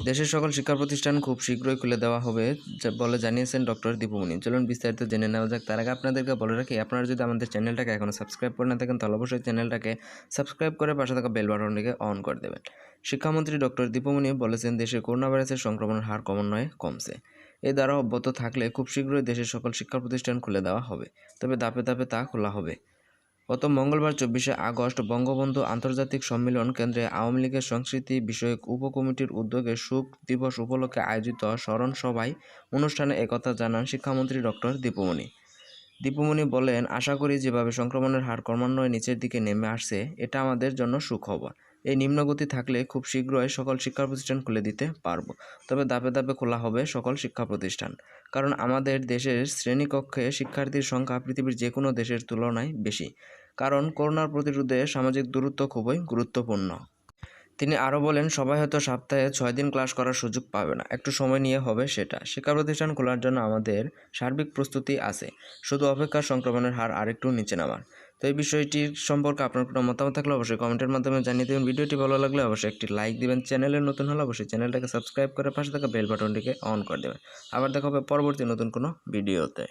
দেশের সকল শিক্ষা প্রতিষ্ঠান খুব শীঘ্রই খুলে দেওয়া হবে বলে জানিয়েছেন ডক্টর দীপুমণি। চলুন বিস্তারিত জেনে নেওয়া যাক। তার আগে আপনাদেরকে বলে রাখি, আপনারা যদি আমাদের চ্যানেলটাকে এখনও সাবস্ক্রাইব করে না থাকেন, তাহলে অবশ্যই চ্যানেলটাকে সাবস্ক্রাইব করে পাশে থাকা বেল বাটনটিকে অন করে দেবেন। শিক্ষামন্ত্রী ডক্টর দীপুমণি বলেছেন, দেশে করোনা ভাইরাসের সংক্রমণের হার ক্রমান্বয়ে কমছে। এই দ্বারা অব্যাহত থাকলে খুব শীঘ্রই দেশের সকল শিক্ষা প্রতিষ্ঠান খুলে দেওয়া হবে। তবে ধাপে ধাপে তা খোলা হবে। গত মঙ্গলবার চব্বিশে আগস্ট বঙ্গবন্ধু আন্তর্জাতিক সম্মেলন কেন্দ্রে আওয়ামী লীগের সংস্কৃতি বিষয়ক উপকমিটির উদ্যোগে সুখ দিবস উপলক্ষে আয়োজিত স্মরণ সভায় অনুষ্ঠানে একথা জানান শিক্ষামন্ত্রী ডক্টর দীপুমণি। দীপুমণি বলেন, আশা করি যেভাবে সংক্রমণের হার ক্রমান্বয়ে নিচের দিকে নেমে আসছে, এটা আমাদের জন্য সুখবর। এই নিম্নগতি থাকলে খুব শীঘ্রই সকল শিক্ষা প্রতিষ্ঠান খুলে দিতে পারব। তবে ধাপে ধাপে খোলা হবে সকল শিক্ষা প্রতিষ্ঠান কারণ আমাদের দেশের শ্রেণীকক্ষে শিক্ষার্থীর সংখ্যা পৃথিবীর যে কোনো দেশের তুলনায় বেশি। কারণ করোনার প্রতিরোধে সামাজিক দূরত্ব খুবই গুরুত্বপূর্ণ। তিনি আরও বলেন, সবাই হয়তো সপ্তাহে ছয় দিন ক্লাস করার সুযোগ পাবে না। একটু সময় নিয়ে হবে সেটা। শিক্ষা প্রতিষ্ঠান খোলার জন্য আমাদের সার্বিক প্রস্তুতি আছে। শুধু অপেক্ষা সংক্রমণের হার আরেকটু নিচে নামার তো এই বিষয়টির সম্পর্কে আপনার কোনো মতামত থাকলে অবশ্যই কমেন্টের মাধ্যমে জানিয়ে দেবেন। ভিডিওটি ভালো লাগলে অবশ্যই একটি লাইক দিবেন। চ্যানেলে নতুন হলে অবশ্যই চ্যানেলটাকে সাবস্ক্রাইব করে পাশে থাকা বেল বাটনটিকে অন করে দেবেন। আবার দেখা হবে পরবর্তী নতুন কোনো ভিডিওতে।